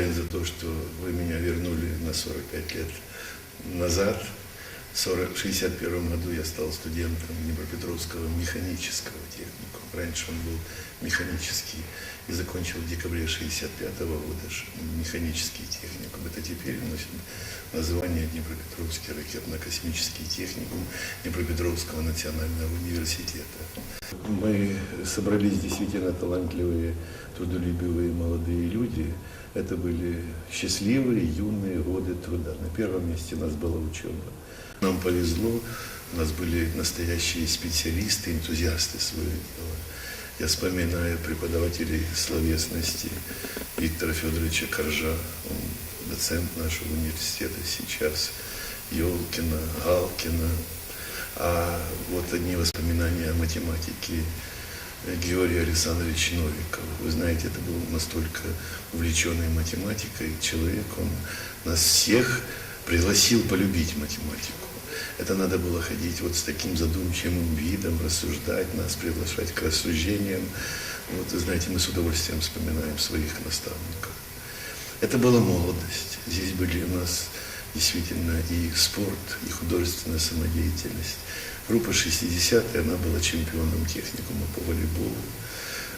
благодарен за то, что вы меня вернули на 45 лет назад. В 40 в 61 году я стал студентом Днепропетровского механического техникума. Раньше он был механический и закончил в декабре 65 года механический техникум. Это теперь носит название Днепропетровский ракетно-космический техникум Днепропетровского национального университета. Мы собрались действительно талантливые, трудолюбивые молодые люди. Это были счастливые, юные годы труда. На первом месте у нас была учеба. Нам повезло, у нас были настоящие специалисты, энтузиасты своего дела. Я вспоминаю преподавателей словесности Виктора Федоровича Коржа, он доцент нашего университета сейчас, Елкина, Галкина, а вот одни воспоминания о математике Георгий Александрович Новиков. Вы знаете, это был настолько увлеченный математикой человек, он нас всех пригласил полюбить математику. Это надо было ходить вот с таким задумчивым видом, рассуждать нас, приглашать к рассуждениям. Вот, вы знаете, мы с удовольствием вспоминаем своих наставников. Это была молодость. Здесь были у нас действительно и спорт, и художественная самодеятельность. Группа 60-я, она была чемпионом техникума по волейболу.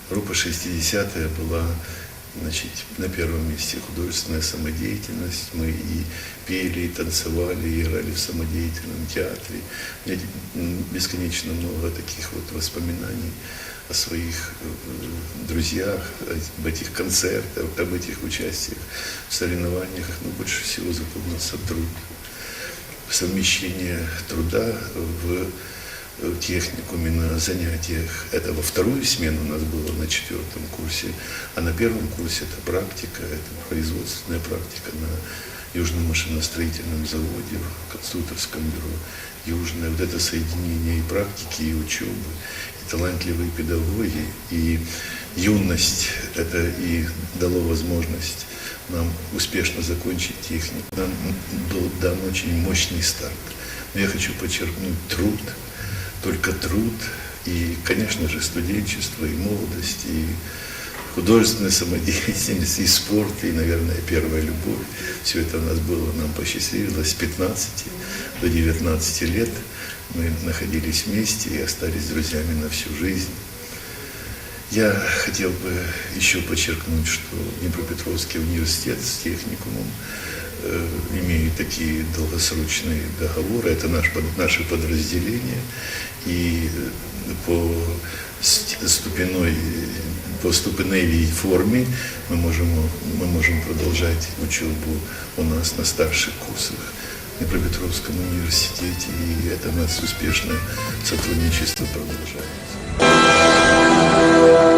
Группа 60-я была значит, на первом месте художественная самодеятельность. Мы и пели, и танцевали, и играли в самодеятельном театре. У меня м, бесконечно много таких вот воспоминаний о своих э, друзьях, об этих концертах, об этих участиях в соревнованиях. Но больше всего запомнился труд совмещение труда в в техникуме на занятиях. Это во вторую смену у нас было на четвертом курсе, а на первом курсе это практика, это производственная практика на Южном машиностроительном заводе, в конструкторском бюро Южное. Вот это соединение и практики, и учебы, и талантливые педагоги, и юность, это и дало возможность нам успешно закончить технику. Нам был дан очень мощный старт. Но я хочу подчеркнуть труд, только труд и, конечно же, студенчество, и молодость, и художественная самодеятельность, и спорт, и, наверное, первая любовь. Все это у нас было, нам посчастливилось с 15 до 19 лет. Мы находились вместе и остались друзьями на всю жизнь. Я хотел бы еще подчеркнуть, что Днепропетровский университет с техникумом э, имеет такие долгосрочные договоры. Это наш, наше подразделение. И э, по ст- ступенной, по ступеневой форме мы можем, мы можем продолжать учебу у нас на старших курсах Днепропетровском университете. И это у нас успешное сотрудничество продолжается. you.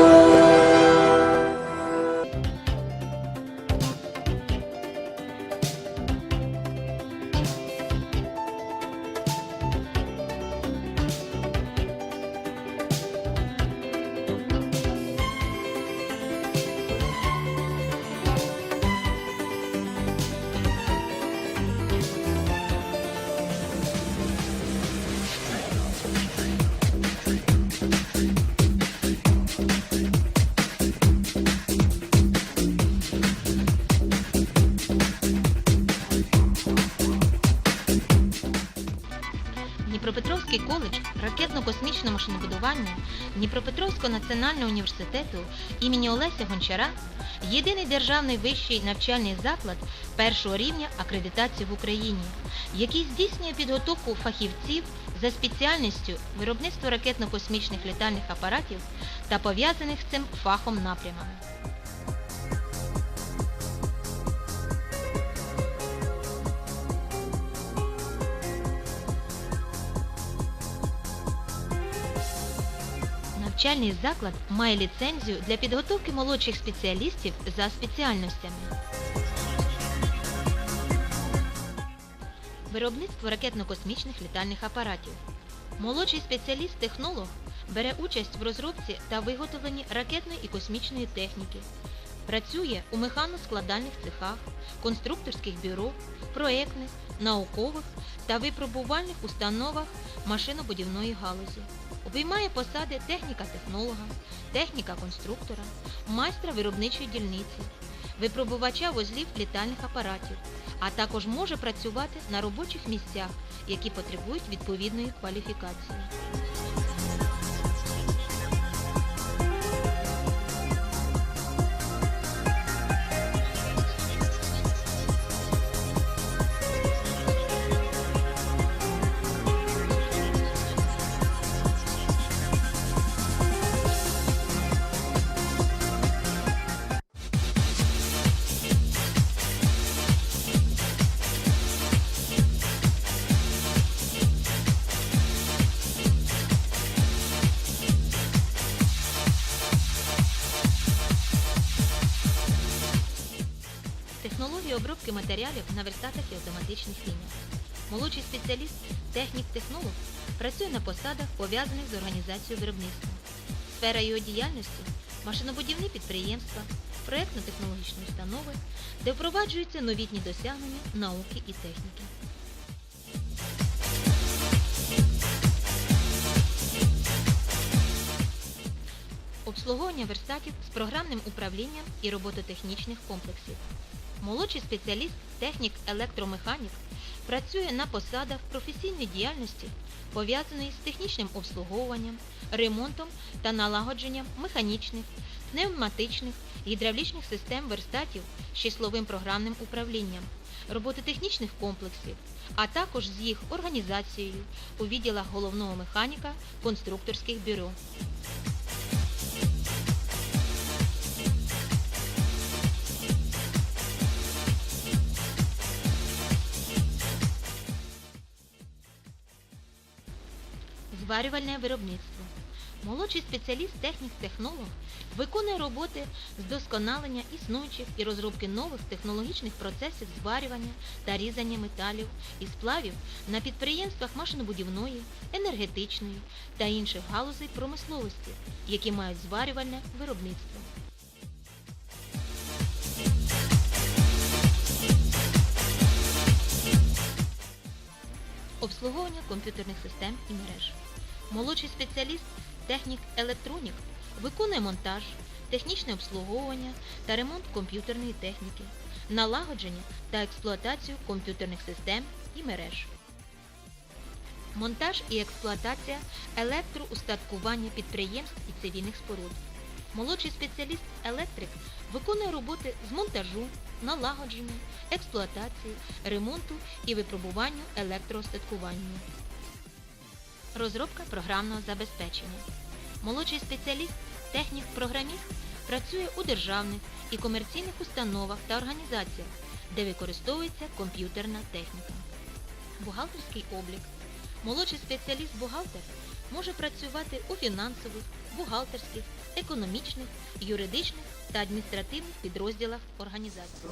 Машинобудування Дніпропетровського національного університету імені Олеся Гончара єдиний державний вищий навчальний заклад першого рівня акредитації в Україні, який здійснює підготовку фахівців за спеціальністю виробництво ракетно-космічних літальних апаратів та пов'язаних з цим фахом напрямами. Навчальний заклад має ліцензію для підготовки молодших спеціалістів за спеціальностями. Виробництво ракетно-космічних літальних апаратів. Молодший спеціаліст-технолог бере участь в розробці та виготовленні ракетної і космічної техніки. Працює у механо-складальних цехах, конструкторських бюро, проектних, наукових та випробувальних установах машинобудівної галузі. Обіймає посади техніка-технолога, техніка-конструктора, майстра виробничої дільниці. випробувача вузлів літальних апаратів, а також може працювати на робочих місцях, які потребують відповідної кваліфікації. Обробки матеріалів на верстатах і автоматичних лініях. Молодший спеціаліст, технік-технолог працює на посадах, пов'язаних з організацією виробництва. Сфера його діяльності машинобудівні підприємства, проєктно-технологічні установи, де впроваджуються новітні досягнення науки і техніки. Обслуговування верстатів з програмним управлінням і робототехнічних комплексів. Молодший спеціаліст, технік електромеханік працює на посадах професійної діяльності, пов'язаної з технічним обслуговуванням, ремонтом та налагодженням механічних, пневматичних, гідравлічних систем верстатів з числовим програмним управлінням, робототехнічних комплексів, а також з їх організацією у відділах головного механіка конструкторських бюро. Зварювальне виробництво. Молодший спеціаліст технік-технолог виконує роботи з досконалення існуючих і розробки нових технологічних процесів зварювання та різання металів і сплавів на підприємствах машинобудівної, енергетичної та інших галузей промисловості, які мають зварювальне виробництво. Обслуговування комп'ютерних систем і мереж. Молодший спеціаліст, технік електронік, виконує монтаж, технічне обслуговування та ремонт комп'ютерної техніки, налагодження та експлуатацію комп'ютерних систем і мереж. Монтаж і експлуатація електроустаткування підприємств і цивільних споруд. Молодший спеціаліст електрик виконує роботи з монтажу, налагодження, експлуатації, ремонту і випробуванню електроостаткування. Розробка програмного забезпечення. Молодший спеціаліст, технік-програміст працює у державних і комерційних установах та організаціях, де використовується комп'ютерна техніка. Бухгалтерський облік. Молодший спеціаліст-бухгалтер може працювати у фінансових, бухгалтерських, економічних, юридичних та адміністративних підрозділах організації.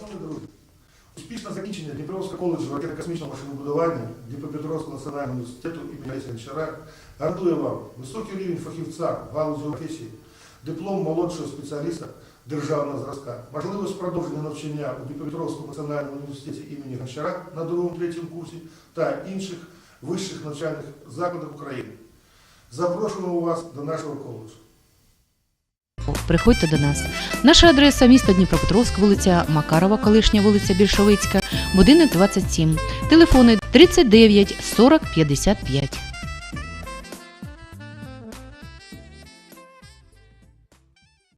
Успішне закінчення Дніпровського коледжу ракетно-космічного машинобудування Дніпропетровського національного університету імені Гончара гарантує вам високий рівень фахівця в галузі професії, диплом молодшого спеціаліста державного зразка, можливість продовження навчання у Дніпропетровському національному університеті імені Гончара на другому-третьому курсі та інших вищих навчальних закладах України. Запрошуємо вас до нашого коледжу. Приходьте до нас. Наша адреса місто Дніпропетровськ, вулиця Макарова, колишня вулиця Більшовицька, будинок 27. Телефони 39 40 55.